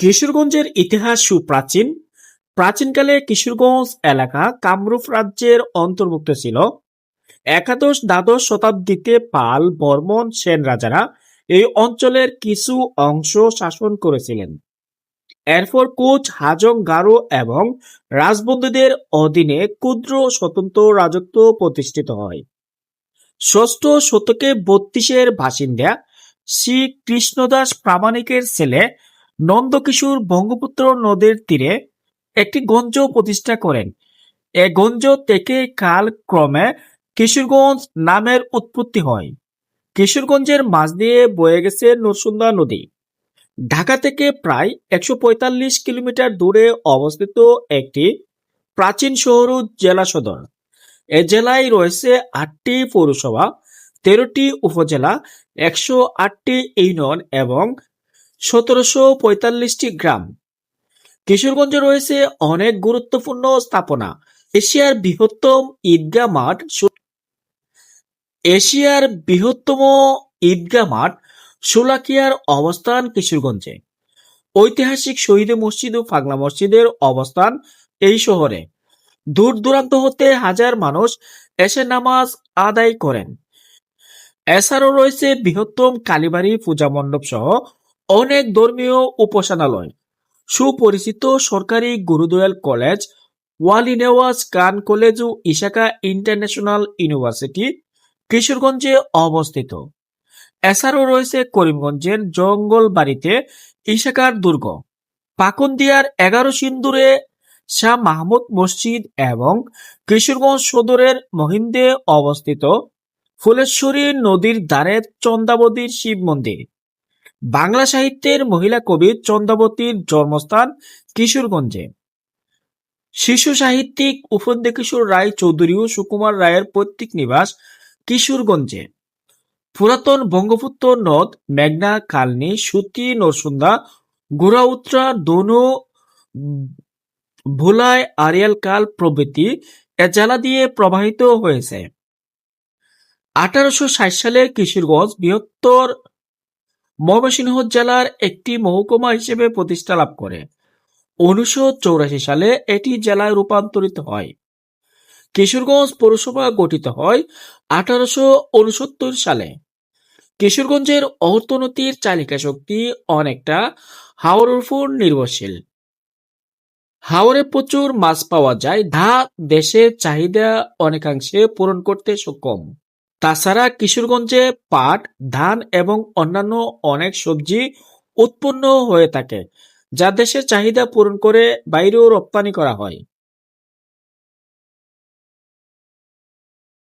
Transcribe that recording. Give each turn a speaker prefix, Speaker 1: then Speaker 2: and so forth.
Speaker 1: কিশোরগঞ্জের ইতিহাস সুপ্রাচীন। প্রাচীনকালে কিশোরগঞ্জ এলাকা কামরূপ রাজ্যের অন্তর্ভুক্ত ছিল। একাদশ দ্বাদশ শতাব্দীতে পাল, বর্মন, সেন রাজারা এই অঞ্চলের কিছু অংশ শাসন করেছিলেন। এরপর কোচ হাজং গারো এবং রাজবন্দীদের অধীনে ক্ষুদ্র স্বতন্ত্র রাজত্ব প্রতিষ্ঠিত হয়। ষষ্ঠ শতকে বত্রিশের বাসিন্দা শ্রী কৃষ্ণদাস প্রামাণিকের ছেলে নন্দকিশোর বঙ্গপুত্র নদীর তীরে একটি গঞ্জ প্রতিষ্ঠা করেন। এ গঞ্জ থেকে কালক্রমে কিশোরগঞ্জ নামের উৎপত্তি হয়। কিশোরগঞ্জের মাঝ দিয়ে বয়ে গেছে নরসুন্দা নদী। ঢাকা থেকে প্রায় একশো পঁয়তাল্লিশ কিলোমিটার দূরে অবস্থিত একটি প্রাচীন শহর জেলা সদর। এ জেলায় রয়েছে আটটি পৌরসভা, তেরোটি উপজেলা, একশো আটটি ইউনিয়ন এবং সতেরোশো পঁয়তাল্লিশটি গ্রাম। কিশোরগঞ্জে রয়েছে অনেক গুরুত্বপূর্ণ স্থাপনা। এশিয়ার বৃহত্তম ঈদগাহ মাঠ এশিয়ার বৃহত্তম ঈদগাহ মাঠ শোলাকিয়ার অবস্থান কিশোরগঞ্জে। ঐতিহাসিক শহীদ মসজিদ ও ফাগলা মসজিদের অবস্থান এই শহরে। দূর দূরান্ত হতে হাজার মানুষ এসে নামাজ আদায় করেন। এছাড়াও রয়েছে বৃহত্তম কালীবাড়ি পূজা মণ্ডপ সহ অনেক ধর্মীয় উপাসনালয়। সুপরিচিত সরকারি গুরুদয়াল কলেজ ওয়ালি নেওয়াজ কান কলেজ ও ইশাকা ইন্টারন্যাশনাল ইউনিভার্সিটি কিশোরগঞ্জে অবস্থিত। এছাড়াও রয়েছে করিমগঞ্জের জঙ্গল বাড়িতে ইশাকার দুর্গ, পাকুন্দিয়ার এগারো সিন্দুরে শাহ মাহমুদ মসজিদ এবং কিশোরগঞ্জ সদরের মহিন্দে অবস্থিত। ফুলেশ্বরী নদীর দ্বারে চন্দাবতীর শিব মন্দির। বাংলা সাহিত্যের মহিলা কবি চন্দাবতীর জন্মস্থান কিশোরগঞ্জে। শিশু সাহিত্যিক উপেন্দ্র কিশোর রায় চৌধুরী ও সুকুমার রায়ের পৈতৃক নিবাস কিশোরগঞ্জে। পুরাতন বঙ্গপুত্র নদ, মেঘনা, কালনি, সুতি, নরসুন্দা গোড়াউত্রা দনু, ভোলায় আরিয়াল কাল প্রভৃতি এ জেলা দিয়ে প্রবাহিত হয়েছে। আঠারোশো ষাট সালে কিশোরগঞ্জ বৃহত্তর ময়মনসিংহ জেলার একটি মহকুমা হিসেবে প্রতিষ্ঠা লাভ করে। উনিশশো চৌরাশি সালে এটি জেলায় রূপান্তরিত হয়। কিশোরগঞ্জ পৌরসভা গঠিত হয় আঠারোশো উনসত্তর সালে। কিশোরগঞ্জের অর্থনীতির চালিকা শক্তি অনেকটা হাওড়ের উপর নির্ভরশীল। হাওড়ে প্রচুর মাছ পাওয়া যায়, যা দেশের চাহিদা অনেকাংশে পূরণ করতে সক্ষম। তাছাড়া কিশোরগঞ্জে পাট, ধান এবং অন্যান্য অনেক সবজি উৎপন্ন হয়ে থাকে, যা দেশের চাহিদা পূরণ করে, বাইরেও রপ্তানি করা হয়।